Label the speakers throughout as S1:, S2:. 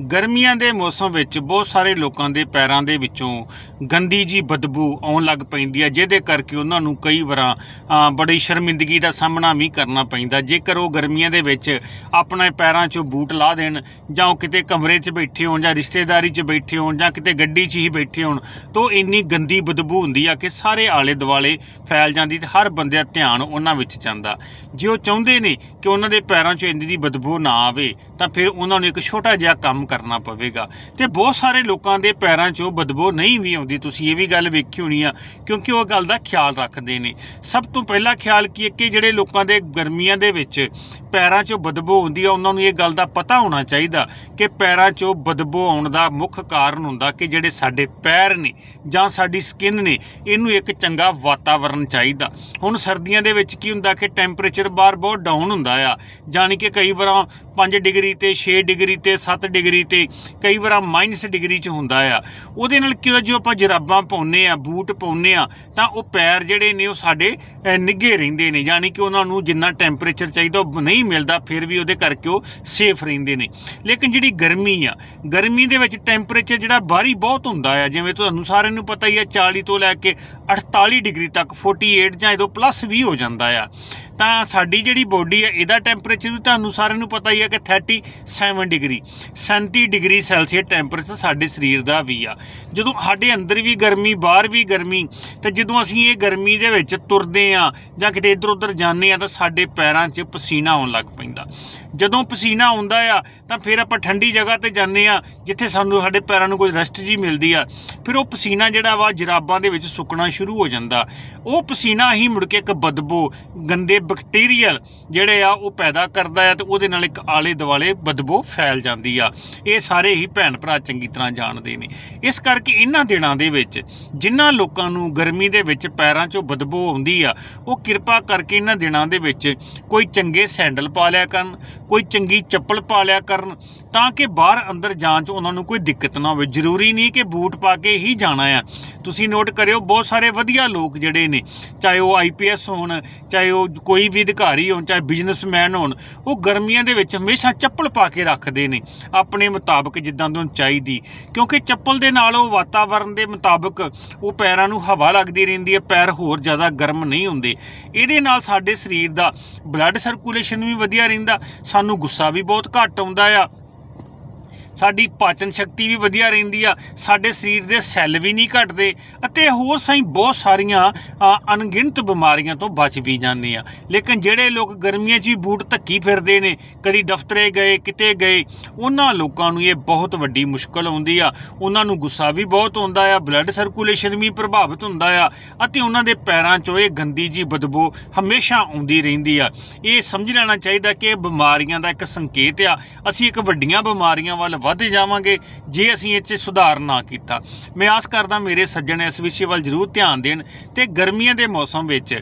S1: ਗਰਮੀਆਂ ਦੇ ਮੌਸਮ ਵਿੱਚ ਬਹੁਤ ਸਾਰੇ ਲੋਕਾਂ ਦੇ ਪੈਰਾਂ ਦੇ ਵਿੱਚੋਂ ਗੰਦੀ ਜੀ ਬਦਬੂ ਆਉਣ ਲੱਗ ਪੈਂਦੀ ਹੈ, ਜਿਹਦੇ ਕਰਕੇ ਉਹਨਾਂ ਨੂੰ ਕਈ ਵਾਰਾਂ ਬੜੀ ਸ਼ਰਮਿੰਦਗੀ ਦਾ ਸਾਹਮਣਾ ਵੀ ਕਰਨਾ ਪੈਂਦਾ। ਜੇਕਰ ਉਹ ਗਰਮੀਆਂ ਦੇ ਵਿੱਚ ਆਪਣੇ ਪੈਰਾਂ 'ਚੋਂ ਬੂਟ ਲਾ ਦੇਣ, ਜਾਂ ਉਹ ਕਿਤੇ ਕਮਰੇ 'ਚ ਬੈਠੇ ਹੋਣ, ਜਾਂ ਰਿਸ਼ਤੇਦਾਰੀ 'ਚ ਬੈਠੇ ਹੋਣ, ਜਾਂ ਕਿਤੇ ਗੱਡੀ 'ਚ ਹੀ ਬੈਠੇ ਹੋਣ, ਤਾਂ ਇੰਨੀ ਗੰਦੀ ਬਦਬੂ ਹੁੰਦੀ ਆ ਕਿ ਸਾਰੇ ਆਲੇ ਦੁਆਲੇ ਫੈਲ ਜਾਂਦੀ ਤੇ ਹਰ ਬੰਦੇ ਦਾ ਧਿਆਨ ਉਹਨਾਂ ਵਿੱਚ ਜਾਂਦਾ। ਜੇ ਉਹ ਚਾਹੁੰਦੇ ਨੇ ਕਿ ਉਹਨਾਂ ਦੇ ਪੈਰਾਂ 'ਚੋਂ ਇੰਨੀ ਦੀ ਬਦਬੂ ਨਾ ਆਵੇ, ਤਾਂ ਫਿਰ ਉਹਨਾਂ ਨੂੰ ਇੱਕ ਛੋਟਾ ਜਿਹਾ ਕੰਮ ਕੰਮ ਕਰਨਾ ਪਵੇਗਾ। ਤੇ ਬਹੁਤ ਸਾਰੇ ਲੋਕਾਂ ਦੇ ਪੈਰਾਂ 'ਚੋਂ ਬਦਬੂ ਨਹੀਂ ਵੀ ਆਉਂਦੀ। ਤੁਸੀਂ ਇਹ ਵੀ ਗੱਲ ਵੇਖੀ ਹੋਣੀ ਆ, ਕਿਉਂਕਿ ਉਹ ਗੱਲ ਦਾ ਖਿਆਲ ਰੱਖਦੇ ਨੇ। ਸਭ ਤੋਂ ਪਹਿਲਾ ਖਿਆਲ ਕੀ ਹੈ ਕਿ ਜਿਹੜੇ ਲੋਕਾਂ ਦੇ ਗਰਮੀਆਂ ਦੇ ਵਿੱਚ ਪੈਰਾਂ 'ਚੋਂ ਬਦਬੂ ਆਉਂਦੀ ਆ, ਉਹਨਾਂ ਨੂੰ ਇਹ ਗੱਲ ਦਾ ਪਤਾ ਹੋਣਾ ਚਾਹੀਦਾ ਕਿ ਪੈਰਾਂ 'ਚੋਂ ਬਦਬੂ ਆਉਣ ਦਾ ਮੁੱਖ ਕਾਰਨ ਹੁੰਦਾ ਕਿ ਜਿਹੜੇ ਸਾਡੇ ਪੈਰ ਨੇ ਜਾਂ ਸਾਡੀ ਸਕਿਨ ਨੇ, ਇਹਨੂੰ ਇੱਕ ਚੰਗਾ ਵਾਤਾਵਰਣ ਚਾਹੀਦਾ। ਹੁਣ ਸਰਦੀਆਂ ਦੇ ਵਿੱਚ ਕੀ ਹੁੰਦਾ ਕਿ ਟੈਂਪਰੇਚਰ ਬਾਹਰ ਬਹੁਤ ਡਾਊਨ ਹੁੰਦਾ ਆ। ਜਾਣੀ ਕਿ ਕਈ ਵਾਰ 5 ਡਿਗਰੀ ਤੇ 6 ਡਿਗਰੀ ਤੇ 7 ਡਿਗਰੀ ਤੇ ਕਈ ਵਾਰ ਮਾਈਨਸ ਡਿਗਰੀ ਚ ਹੁੰਦਾ ਆ। ਉਹਦੇ ਨਾਲ ਕੀ ਹੁੰਦਾ ਜੋ ਆਪਾਂ ਜਰਾਬਾਂ ਪਾਉਨੇ ਆ ਬੂਟ ਪਾਉਨੇ ਆ ਤਾਂ ਉਹ ਪੈਰ ਜਿਹੜੇ ਨੇ ਉਹ ਸਾਡੇ ਅਹ, ਨਿੱਘੇ ਰਹਿੰਦੇ ਨੇ ਯਾਨੀ ਕਿ ਉਹਨਾਂ ਨੂੰ ਜਿੰਨਾ ਟੈਂਪਰੇਚਰ ਚਾਹੀਦਾ ਉਹ ਨਹੀਂ ਮਿਲਦਾ ਫਿਰ ਵੀ ਉਹਦੇ ਕਰਕੇ ਉਹ ਸੇਫ ਰਹਿੰਦੇ ਨੇ। ਲੇਕਿਨ ਜਿਹੜੀ ਗਰਮੀ ਆ ਗਰਮੀ ਦੇ ਵਿੱਚ ਟੈਂਪਰੇਚਰ ਜਿਹੜਾ ਬਾਹਰੀ ਬਹੁਤ ਹੁੰਦਾ ਆ ਜਿਵੇਂ ਤੁਹਾਨੂੰ ਸਾਰਿਆਂ ਨੂੰ ਪਤਾ ਹੀ ਆ 40 ਤੋਂ ਲੈ ਕੇ 48 ਡਿਗਰੀ ਤੱਕ 48 ਜਾਂ ਇਹਦੋਂ ਪਲੱਸ ਵੀ ਹੋ ਜਾਂਦਾ ਆ। ਤਾਂ ਸਾਡੀ ਜਿਹੜੀ ਬੋਡੀ ਹੈ, ਇਹਦਾ ਟੈਂਪਰੇਚਰ ਵੀ ਤੁਹਾਨੂੰ ਸਾਰਿਆਂ ਨੂੰ ਪਤਾ ਹੀ ਹੈ ਕਿ 37 ਡਿਗਰੀ 37 ਡਿਗਰੀ ਸੈਲਸੀਅਸ ਟੈਂਪਰੇਚਰ ਸਾਡੇ ਸਰੀਰ ਦਾ ਵੀ ਆ। ਜਦੋਂ ਸਾਡੇ ਅੰਦਰ ਵੀ ਗਰਮੀ, ਬਾਹਰ ਵੀ ਗਰਮੀ, ਤੇ ਜਦੋਂ ਅਸੀਂ ਇਹ ਗਰਮੀ ਦੇ ਵਿੱਚ ਤੁਰਦੇ ਆ ਜਾਂ ਕਿਤੇ ਇੱਧਰ ਉੱਧਰ ਜਾਂਦੇ ਆ ਤਾਂ ਸਾਡੇ ਪੈਰਾਂ 'ਚ ਪਸੀਨਾ ਆਉਣ ਲੱਗ ਪੈਂਦਾ। ਜਦੋਂ ਪਸੀਨਾ ਆਉਂਦਾ ਆ, ਤਾਂ ਫਿਰ ਆਪਾਂ ਠੰਡੀ ਜਗ੍ਹਾ ਤੇ ਜਾਂਦੇ ਆ ਜਿੱਥੇ ਸਾਨੂੰ ਸਾਡੇ ਪੈਰਾਂ ਨੂੰ ਕੋਈ ਰੈਸਟ ਜੀ ਮਿਲਦੀ ਆ। ਫਿਰ ਉਹ ਪਸੀਨਾ ਜਿਹੜਾ ਵਾ ਜਰਾਬਾਂ ਦੇ ਵਿੱਚ ਸੁੱਕਣਾ ਸ਼ੁਰੂ ਹੋ ਜਾਂਦਾ। ਉਹ ਪਸੀਨਾ ਹੀ ਮੁੜ ਕੇ ਇੱਕ ਬਦਬੂ, ਗੰਦੇ ਬੈਕਟੀਰੀਅਲ ਜਿਹੜੇ ਆ, ਉਹ ਪੈਦਾ ਕਰਦਾ ਆ ਤੇ ਉਹਦੇ ਨਾਲ ਇੱਕ ਆਲੇ ਦੁਆਲੇ ਬਦਬੂ ਫੈਲ ਜਾਂਦੀ ਆ। ਇਹ ਸਾਰੇ ਹੀ ਭੈਣ ਭਰਾ ਚੰਗੀ ਤਰ੍ਹਾਂ ਜਾਣਦੇ ਨੇ। ਇਸ ਕਰਕੇ ਇਹਨਾਂ ਦਿਨਾਂ ਦੇ ਵਿੱਚ ਜਿਨ੍ਹਾਂ ਲੋਕਾਂ ਨੂੰ ਗਰਮੀ ਦੇ ਵਿੱਚ ਪੈਰਾਂ 'ਚੋਂ ਬਦਬੂ ਆਉਂਦੀ ਆ, ਉਹ ਕਿਰਪਾ ਕਰਕੇ ਇਹਨਾਂ ਦਿਨਾਂ ਦੇ ਵਿੱਚ ਕੋਈ ਚੰਗੇ ਸੈਂਡਲ ਪਾ ਲਿਆ ਕਰਨ ਕੋਈ ਚੰਗੀ ਚੱਪਲ ਪਾ ਲਿਆ ਕਰਨ, ਤਾਂ ਕਿ ਬਾਹਰ ਅੰਦਰ ਜਾਣ 'ਚ ਉਹਨਾਂ ਨੂੰ ਕੋਈ ਦਿੱਕਤ ਨਾ ਹੋਵੇ। ਜ਼ਰੂਰੀ ਨਹੀਂ ਕਿ ਬੂਟ ਪਾ ਕੇ ਹੀ ਜਾਣਾ ਆ। ਤੁਸੀਂ ਨੋਟ ਕਰਿਓ, ਬਹੁਤ ਸਾਰੇ ਵਧੀਆ ਲੋਕ ਜਿਹੜੇ ਨੇ, ਚਾਹੇ ਉਹ ਆਈਪੀਐਸ ਹੋਣ, ਚਾਹੇ ਉਹ ਕੋਈ ਵੀ ਅਧਿਕਾਰੀ ਹੋਣ, ਚਾਹੇ ਬਿਜ਼ਨਸਮੈਨ ਹੋਣ, ਉਹ ਗਰਮੀਆਂ ਦੇ ਵਿੱਚ ਹਮੇਸ਼ਾ ਚੱਪਲ ਪਾ ਕੇ ਰੱਖਦੇ ਨੇ, ਆਪਣੇ ਮੁਤਾਬਕ ਜਿੱਦਾਂ ਦੀ ਉਹਨੂੰ ਚਾਹੀਦੀ। ਕਿਉਂਕਿ ਚੱਪਲ ਦੇ ਨਾਲ ਉਹ ਵਾਤਾਵਰਣ ਦੇ ਮੁਤਾਬਕ ਉਹ ਪੈਰਾਂ ਨੂੰ ਹਵਾ ਲੱਗਦੀ ਰਹਿੰਦੀ ਹੈ, ਪੈਰ ਹੋਰ ਜ਼ਿਆਦਾ ਗਰਮ ਨਹੀਂ ਹੁੰਦੇ। ਇਹਦੇ ਨਾਲ ਸਾਡੇ ਸਰੀਰ ਦਾ ਬਲੱਡ ਸਰਕੂਲੇਸ਼ਨ ਵੀ ਵਧੀਆ ਰਹਿੰਦਾ ਸਾਨੂੰ ਗੁੱਸਾ ਵੀ ਬਹੁਤ ਘੱਟ ਆਉਂਦਾ ਆ। ਸਾਡੀ ਪਾਚਨ ਸ਼ਕਤੀ ਵੀ ਵਧੀਆ ਰਹਿੰਦੀ ਆ, ਸਾਡੇ ਸਰੀਰ ਦੇ ਸੈੱਲ ਵੀ ਨਹੀਂ ਘਟਦੇ ਅਤੇ ਹੋਰ ਸਹੀ ਬਹੁਤ ਸਾਰੀਆਂ ਅਣਗਿਣਤ ਬਿਮਾਰੀਆਂ ਤੋਂ ਬਚ ਵੀ ਜਾਂਦੇ ਆ। ਲੇਕਿਨ ਜਿਹੜੇ ਲੋਕ ਗਰਮੀਆਂ 'ਚ ਵੀ ਬੂਟ ਧੱਕੀ ਫਿਰਦੇ ਨੇ, ਕਦੀ ਦਫ਼ਤਰੇ ਗਏ, ਕਿਤੇ ਗਏ, ਉਹਨਾਂ ਲੋਕਾਂ ਨੂੰ ਇਹ ਬਹੁਤ ਵੱਡੀ ਮੁਸ਼ਕਲ ਆਉਂਦੀ ਆ। ਉਹਨਾਂ ਨੂੰ ਗੁੱਸਾ ਵੀ ਬਹੁਤ ਆਉਂਦਾ ਆ ਬਲੱਡ ਸਰਕੂਲੇਸ਼ਨ ਵੀ ਪ੍ਰਭਾਵਿਤ ਹੁੰਦਾ ਆ ਅਤੇ ਉਹਨਾਂ ਦੇ ਪੈਰਾਂ 'ਚੋਂ ਇਹ ਗੰਦੀ ਜੀ ਬਦਬੂ ਹਮੇਸ਼ਾ ਆਉਂਦੀ ਰਹਿੰਦੀ ਆ। ਇਹ ਸਮਝ ਲੈਣਾ ਚਾਹੀਦਾ ਕਿ ਇਹ ਬਿਮਾਰੀਆਂ ਦਾ ਇੱਕ ਸੰਕੇਤ ਆ। ਅਸੀਂ ਇੱਕ ਵੱਡੀਆਂ ਬਿਮਾਰੀਆਂ ਵੱਲ ਵੱਧ ਜਾਵਾਂਗੇ ਜੇ ਅਸੀਂ ਇਹ 'ਚ ਸੁਧਾਰ ਨਾ ਕੀਤਾ। ਮੈਂ ਆਸ ਕਰਦਾ ਮੇਰੇ ਸੱਜਣ ਇਸ ਵਿਸ਼ੇ ਵੱਲ ਜ਼ਰੂਰ ਧਿਆਨ ਦੇਣ ਤੇ ਗਰਮੀਆਂ ਦੇ ਮੌਸਮ ਵਿੱਚ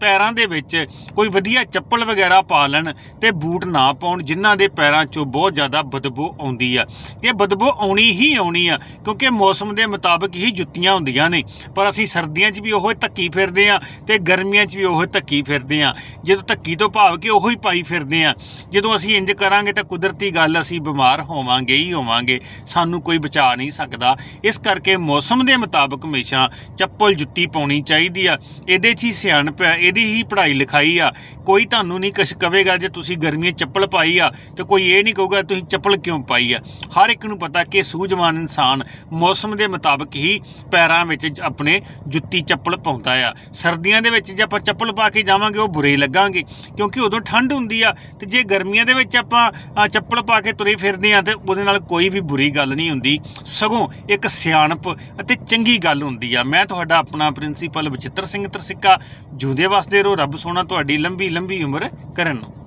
S1: ਪੈਰਾਂ ਦੇ ਵਿੱਚ ਕੋਈ ਵਧੀਆ ਚੱਪਲ ਵਗੈਰਾ ਪਾ ਲੈਣ ਤੇ ਬੂਟ ਨਾ ਪਾਉਣ, ਜਿਨ੍ਹਾਂ ਦੇ ਪੈਰਾਂ 'ਚੋਂ ਬਹੁਤ ਜ਼ਿਆਦਾ ਬਦਬੂ ਆਉਂਦੀ ਆ। ਇਹ ਬਦਬੂ ਆਉਣੀ ਹੀ ਆਉਣੀ ਆ, ਕਿਉਂਕਿ ਮੌਸਮ ਦੇ ਮੁਤਾਬਕ ਹੀ ਜੁੱਤੀਆਂ ਹੁੰਦੀਆਂ ਨੇ। ਪਰ ਅਸੀਂ ਸਰਦੀਆਂ 'ਚ ਵੀ ਉਹ ਧੱਕੀ ਫਿਰਦੇ ਆ ਤੇ ਗਰਮੀਆਂ 'ਚ ਵੀ ਉਹ ਧੱਕੀ ਫਿਰਦੇ ਆ। ਜਦੋਂ ਧੱਕੀ ਤੋਂ ਭਾਵ ਕਿ ਉਹੋ ਹੀ ਪਾਈ ਫਿਰਦੇ ਆ। ਜਦੋਂ ਅਸੀਂ ਇੰਜ ਕਰਾਂਗੇ ਤਾਂ ਕੁਦਰਤੀ ਗੱਲ ਅਸੀਂ ਬਿਮਾਰ ਹੋਵਾਂਗੇ ਹੀ ਹੋਵਾਂਗੇ। ਸਾਨੂੰ ਕੋਈ ਬਚਾ ਨਹੀਂ ਸਕਦਾ। ਇਸ ਕਰਕੇ ਮੌਸਮ ਦੇ ਮੁਤਾਬਕ ਹਮੇਸ਼ਾ ਚੱਪਲ, ਜੁੱਤੀ ਪਾਉਣੀ ਚਾਹੀਦੀ ਆ। ਇਹਦੇ 'ਚ ਹੀ ਸਿਆਣਪ ਇਹਦੀ ਹੀ ਪੜ੍ਹਾਈ ਲਿਖਾਈ ਆ। ਕੋਈ ਤੁਹਾਨੂੰ ਨਹੀਂ ਕੁਛ ਕਵੇਗਾ ਜੇ ਤੁਸੀਂ ਗਰਮੀਆਂ ਚੱਪਲ ਪਾਈ ਆ ਤੇ ਕੋਈ ਇਹ ਨਹੀਂ ਕਹੂਗਾ ਤੁਸੀਂ ਚੱਪਲ ਕਿਉਂ ਪਾਈ ਆ। ਹਰ ਇੱਕ ਨੂੰ ਪਤਾ ਕਿ ਸੂਝਵਾਨ ਇਨਸਾਨ ਮੌਸਮ ਦੇ ਮੁਤਾਬਕ ਹੀ ਪੈਰਾਂ ਵਿੱਚ ਆਪਣੇ ਜੁੱਤੀ ਚੱਪਲ ਪਾਉਂਦਾ ਆ। ਸਰਦੀਆਂ ਦੇ ਵਿੱਚ ਜੇ ਆਪਾਂ ਚੱਪਲ ਪਾ ਕੇ ਜਾਵਾਂਗੇ, ਉਹ ਬੁਰੇ ਲੱਗਾਂਗੇ। ਕਿਉਂਕਿ ਉਦੋਂ ਠੰਡ ਹੁੰਦੀ ਆ ਤੇ ਜੇ ਗਰਮੀਆਂ ਦੇ ਵਿੱਚ ਆਪਾਂ ਚੱਪਲ ਪਾ ਕੇ ਤੁਰੇ ਫਿਰਦੇ ਆ ਤੇ ਉਹਦੇ ਨਾਲ ਕੋਈ ਵੀ ਬੁਰੀ ਗੱਲ ਨਹੀਂ ਹੁੰਦੀ। ਸਗੋਂ ਇੱਕ ਸਿਆਣਪ ਅਤੇ ਚੰਗੀ ਗੱਲ ਹੁੰਦੀ ਆ। ਮੈਂ ਤੁਹਾਡਾ ਆਪਣਾ ਪ੍ਰਿੰਸੀਪਲ ਬਚਿੱਤਰ ਸਿੰਘ ਤਰਸਿੱਕਾ ਜੂਦੇ ਵਸਦੇ ਰਹੋ ਰੱਬ ਸੋਹਣਾ ਤੁਹਾਡੀ ਲੰਬੀ ਲੰਬੀ ਉਮਰ ਕਰਨ ਨੂੰ।